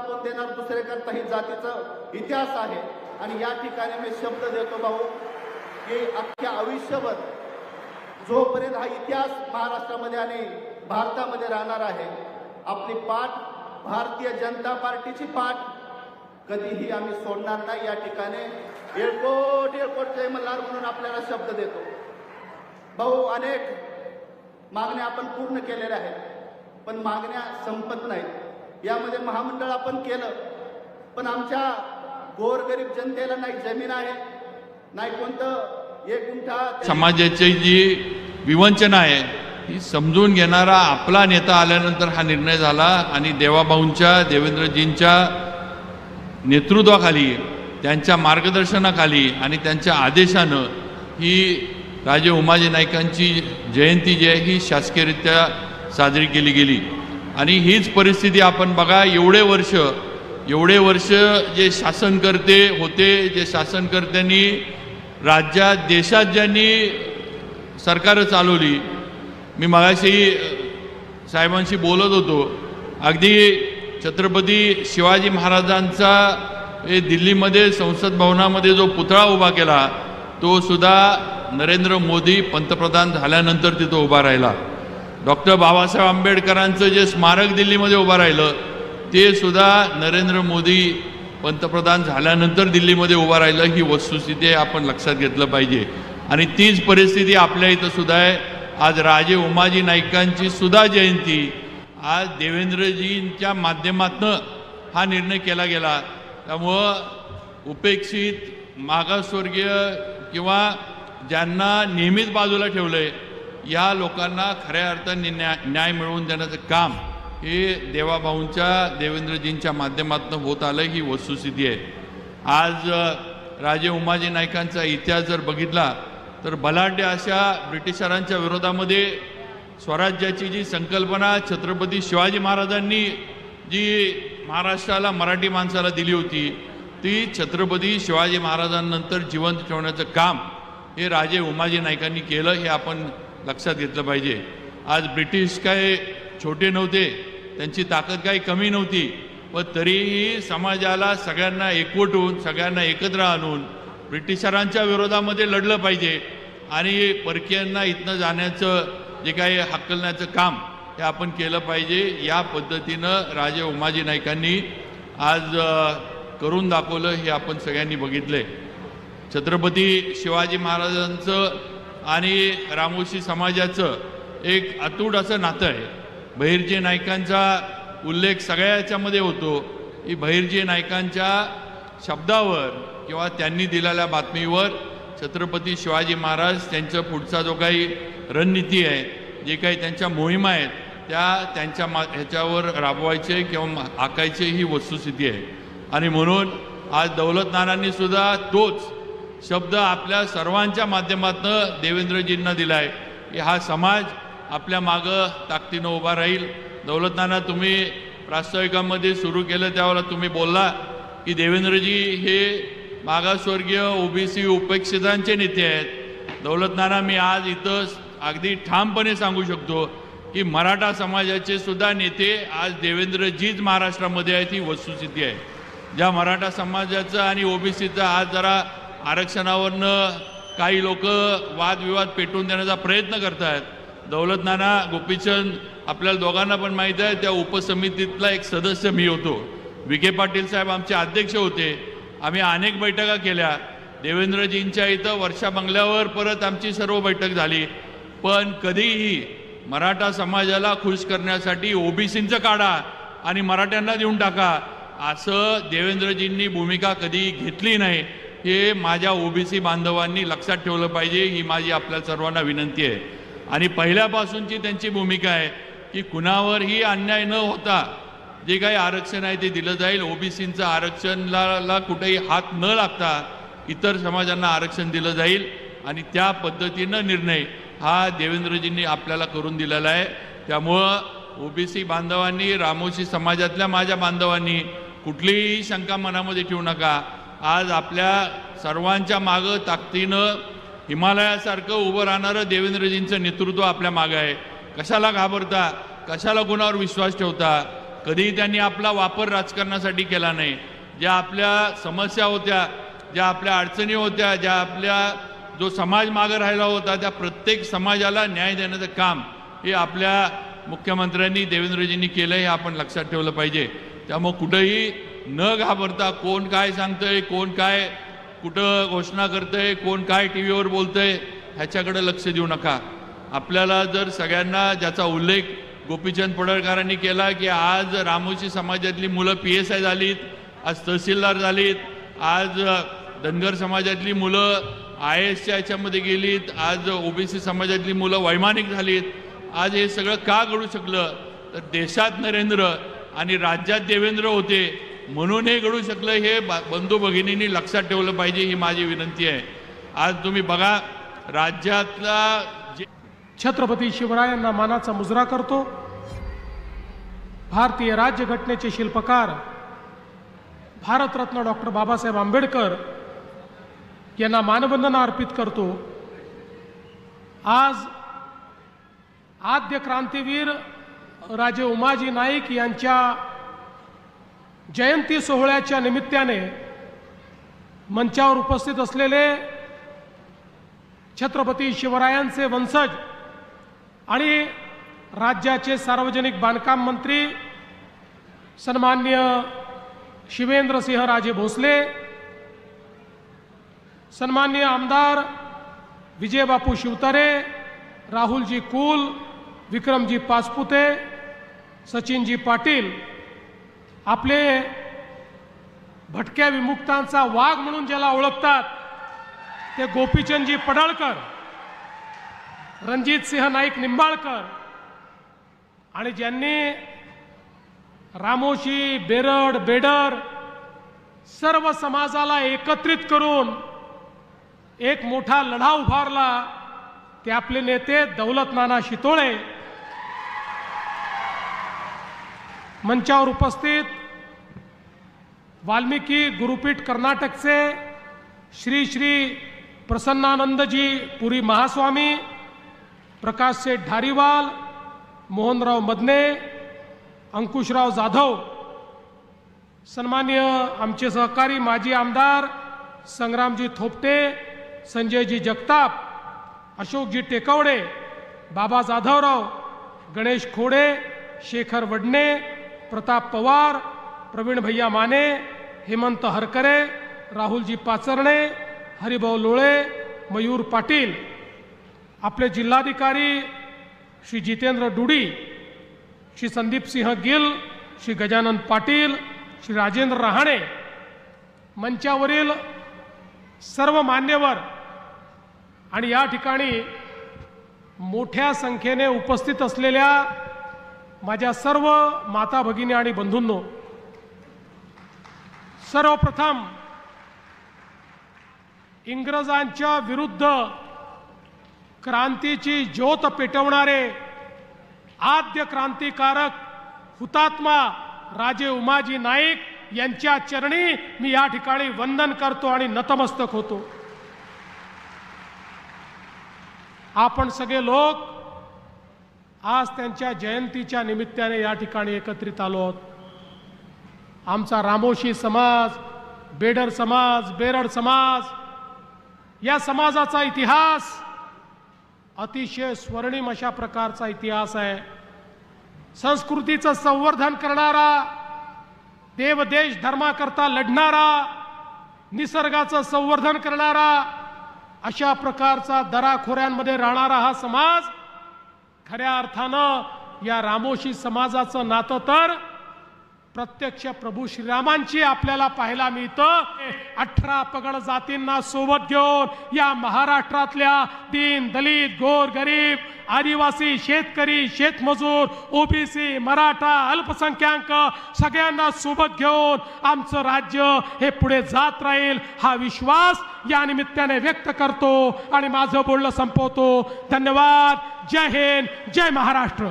आपण देणार दुसऱ्याकरता ही जातीचा इतिहास आहे. आणि या ठिकाणी मी शब्द देतो भाऊ की अख्ख्या आयुष्यभर जोपर्यंत हा इतिहास महाराष्ट्रामध्ये आणि भारतामध्ये राहणार आहे आपली पाठ भारतीय जनता पार्टीची पाठ कधीही आम्ही सोडणार नाही. या ठिकाणी एळकोट एळकोट जय मल्हार म्हणून आपल्याला शब्द देतो. भाऊ अनेक मागण्या आपण पूर्ण केलेल्या आहेत पण मागण्या संपत नाहीत. यामध्ये महामंडळ आपण केलं. पण आमच्या गोरगरीब जनतेला नाही जमीन आहे. नाही कोणतं एक गुंठा समाजाची जी विवंचना आहे ही समजून घेणारा आपला नेता आल्यानंतर हा निर्णय झाला आणि देवाभाऊंच्या देवेंद्रजींच्या नेतृत्वाखाली त्यांच्या मार्गदर्शनाखाली आणि त्यांच्या आदेशानं ही राजे उमाजी नाईकांची जयंती जी आहे ही शासकीयरित्या साजरी केली गेली. आणि हीच परिस्थिती आपण बघा एवढे वर्ष एवढे वर्ष जे शासनकर्ते होते जे शासनकर्त्यांनी राज्यात देशात ज्यांनी सरकारं चालवली मी मगाशी साहेबांशी बोलत होतो. अगदी छत्रपती शिवाजी महाराजांचा हे दिल्लीमध्ये संसद भवनामध्ये जो पुतळा उभा केला तो सुद्धा नरेंद्र मोदी पंतप्रधान झाल्यानंतर तिथं उभा राहिला. डॉक्टर बाबासाहेब आंबेडकरांचं जे स्मारक दिल्लीमध्ये उभं राहिलं ते सुद्धा नरेंद्र मोदी पंतप्रधान झाल्यानंतर दिल्लीमध्ये उभं राहिलं. ही वस्तुस्थिती आपण लक्षात घेतलं पाहिजे. आणि तीच परिस्थिती आपल्या इथं सुद्धा आहे. आज राजे उमाजी नाईकांची सुद्धा जयंती. आज देवेंद्रजींच्या माध्यमातनं हा निर्णय केला गेला. त्यामुळं उपेक्षित मागासवर्गीय किंवा ज्यांना नेहमीच बाजूला ठेवलं आहे या लोकांना खऱ्या अर्थाने न्याय न्याय मिळवून देण्याचं काम हे देवाभाऊंच्या देवेंद्रजींच्या माध्यमातून होत आलं ही वस्तुस्थिती आहे. आज राजे उमाजी नायकांचा इतिहास जर बघितला तर बलाढ्य अशा ब्रिटिशरांच्या विरोधामध्ये स्वराज्याची जी संकल्पना छत्रपती शिवाजी महाराजांनी जी महाराष्ट्राला मराठी माणसाला दिली होती ती छत्रपती शिवाजी महाराजांनंतर जिवंत ठेवण्याचं काम हे राजे उमाजी नायकांनी केलं हे आपण लक्षात घेतलं पाहिजे. आज ब्रिटिश काय छोटे नव्हते त्यांची ताकद काही कमी नव्हती पण तरीही समाजाला सगळ्यांना एकवटून सगळ्यांना एकत्र आणून ब्रिटिशरांच्या विरोधामध्ये लढलं पाहिजे. आणि परकीयांना इथनं जाण्याचं जे काही हकलण्याचं काम हे आपण केलं पाहिजे या पद्धतीनं राजे उमाजी नाईकांनी आज करून दाखवलं हे आपण सगळ्यांनी बघितलं छत्रपती शिवाजी महाराजांचं आणि रामोशी समाजाचं एक अतूट असं नातं आहे. बहिर्जी नायकांचा उल्लेख सगळ्या याच्यामध्ये होतो की बहिर्जी नायकांच्या शब्दावर किंवा त्यांनी दिलेल्या बातमीवर छत्रपती शिवाजी महाराज त्यांचा पुढचा जो काही रणनीती आहे जे काही त्यांच्या मोहिमा आहेत त्या त्यांच्या मा ह्याच्यावर राबवायचे किंवा आकायचे ही वस्तुस्थिती आहे. आणि म्हणून आज दौलत सुद्धा तोच शब्द आपल्या सर्वांच्या माध्यमातून देवेंद्रजींना दिलाय. की हा समाज आपल्या मागं ताकदीनं उभा राहील. दौलतनाना तुम्ही प्रास्ताविकामध्ये सुरू केलं त्यावेळेला तुम्ही बोलला की देवेंद्रजी हे मागासवर्गीय ओबीसी उपेक्षितांचे नेते आहेत. दौलतनाना मी आज इथं अगदी ठामपणे सांगू शकतो की मराठा समाजाचे सुद्धा नेते आज देवेंद्रजीच महाराष्ट्रामध्ये आहेत ही वस्तुस्थिती आहे. ज्या मराठा समाजाचं आणि ओबीसीचं आज जरा आरक्षणावरनं काही लोक वादविवाद पेटवून देण्याचा प्रयत्न करत आहेत दौलत नाना गोपीचंद आपल्याला दोघांना पण माहीत आहे त्या उपसमितीतला एक सदस्य मी होतो. विखे पाटील साहेब आमचे अध्यक्ष होते. आम्ही अनेक बैठका केल्या. देवेंद्रजींच्या इथं वर्षा बंगल्यावर परत आमची सर्व बैठक झाली. पण कधीही मराठा समाजाला खुश करण्यासाठी ओबीसींचं काढा आणि मराठ्यांना देऊन टाका. असं देवेंद्रजींनी भूमिका कधी घेतली नाही. हे माझ्या ओबीसी बांधवांनी लक्षात ठेवलं पाहिजे ही माझी आपल्या सर्वांना विनंती आहे. आणि पहिल्यापासूनची त्यांची भूमिका आहे की कुणावरही अन्याय न होता जे काही आरक्षण आहे ते दिलं जाईल. ओबीसींचं आरक्षणाला कुठेही हात न लागता इतर समाजांना आरक्षण दिलं जाईल आणि त्या पद्धतीनं निर्णय हा देवेंद्रजींनी आपल्याला करून दिलेला आहे. त्यामुळं ओबीसी बांधवांनी रामोशी समाजातल्या माझ्या बांधवांनी कुठलीही शंका मनामध्ये ठेवू नका. आज आपल्या सर्वांच्या मागं ताकदीनं हिमालयासारखं उभं राहणारं देवेंद्रजींचं नेतृत्व आपल्या मागं आहे. कशाला घाबरता? कशाला कुणावर विश्वास ठेवता? कधीही त्यांनी आपला वापर राजकारणासाठी केला नाही. ज्या आपल्या समस्या होत्या ज्या आपल्या अडचणी होत्या ज्या आपल्या जो समाज मागं राहिला होता त्या प्रत्येक समाजाला न्याय देण्याचं काम हे आपल्या मुख्यमंत्र्यांनी देवेंद्रजींनी केलं हे आपण लक्षात ठेवलं पाहिजे. त्यामुळं कुठंही न घाबरता कोण काय सांगतंय कोण काय कुठं घोषणा करतंय कोण काय टी व्हीवर बोलतंय ह्याच्याकडे लक्ष देऊ नका. आपल्याला जर सगळ्यांना ज्याचा उल्लेख गोपीचंद पडळकरांनी केला की आज रामोशी समाजातली मुलं पी एस आय झालीत आज तहसीलदार झालीत आज धनगर समाजातली मुलं आय एसच्या याच्यामध्ये गेलीत आज ओबीसी समाजातली मुलं वैमानिक झालीत आज हे सगळं का घडू शकलं? तर देशात नरेंद्र आणि राज्यात देवेंद्र होते म्हणून हे घडू शकलं हे बंधू भगिनींनी लक्षात ठेवलं पाहिजे ही माझी विनंती आहे. आज तुम्ही बघा राज्यातला जे छत्रपती शिवरायांना मानाचा मुजरा करतो. भारतीय राज्यघटनेचे शिल्पकार भारतरत्न डॉक्टर बाबासाहेब आंबेडकर यांना मानवंदना अर्पित करतो. आज आद्य क्रांतीवीर राजे उमाजी नाईक यांच्या जयंती सोहळ्याच्या निमित्ताने मंचावर उपस्थित असलेले छत्रपती शिवरायांचे वंशज आणि राज्याचे सार्वजनिक बांधकाम मंत्री सन्मान्य शिवेंद्रसिंह राजे भोसले सन्मान्य आमदार विजयबापू शिवतारे राहुलजी कुल विक्रमजी पासपुते सचिनजी पाटील आपले भटक्या विमुक्तांचा वाघ म्हणून ज्याला ओळखतात ते गोपीचंदजी पडळकर रणजित सिंह नाईक निंबाळकर आणि ज्यांनी रामोशी बेरड बेडर सर्व समाजाला एकत्रित करून एक मोठा लढा उभारला ते आपले नेते दौलत नाना शितोळे मंचावर उपस्थित वाल्मिकी गुरुपीठ कर्नाटकचे श्री श्री प्रसन्नानंदजी पुरी महास्वामी प्रकाश सेठ धारीवाल मोहनराव मदने अंकुशराव जाधव सन्मान्य आमचे सहकारी माजी आमदार संग्रामजी थोपटे संजयजी जगताप अशोकजी टेकवडे बाबा जाधवराव गणेश खोडे शेखर वडणे प्रताप पवार प्रवीण भैया माने हेमंत हरकरे राहुलजी पाचरणे हरिभाऊ लोळे मयूर पाटील. आपले जिल्हाधिकारी श्री जितेंद्र डुडी श्री संदीप सिंह गिल श्री गजानन पाटील श्री राजेंद्र रहाणे. मंचावरील सर्व मान्यवर आणि या ठिकाणी मोठ्या संख्येने उपस्थित असलेल्या माझ्या सर्व माता भगिनी आणि बंधूंनो सर्वप्रथम इंग्रजांच्या विरुद्ध क्रांतीची ज्योत पेटवणारे आद्य क्रांतिकारक हुतात्मा राजे उमाजी नाईक यांच्या चरणी मी या ठिकाणी वंदन करतो आणि नतमस्तक होतो. आपण सगळे लोक आज त्यांच्या जयंतीच्या निमित्ताने या ठिकाणी एकत्रित आलो आहोत. आमचा रामोशी समाज बेडर समाज बेरड समाज या समाजाचा इतिहास अतिशय स्वर्णिम अशा प्रकारचा इतिहास आहे. संस्कृतीचं संवर्धन करणारा देवदेश धर्माकरता लढणारा निसर्गाचं संवर्धन करणारा अशा प्रकारचा दराखोऱ्यांमध्ये राहणारा हा समाज खऱ्या अर्थानं या रामोशी समाजाचं नातं तर प्रत्यक्ष प्रभू श्रीरामांची आपल्याला पाहायला मिळतं. अठरा पगड जातींना सोबत घेऊन या महाराष्ट्रातल्या दीन दलित गोर गरीब आदिवासी शेतकरी शेतमजूर ओबीसी मराठा अल्पसंख्याक सगळ्यांना सोबत घेऊन आमचं राज्य हे पुढे जात राहील हा विश्वास या निमित्ताने व्यक्त करतो आणि माझं बोलणं संपवतो. धन्यवाद. जय हिंद. जय महाराष्ट्र.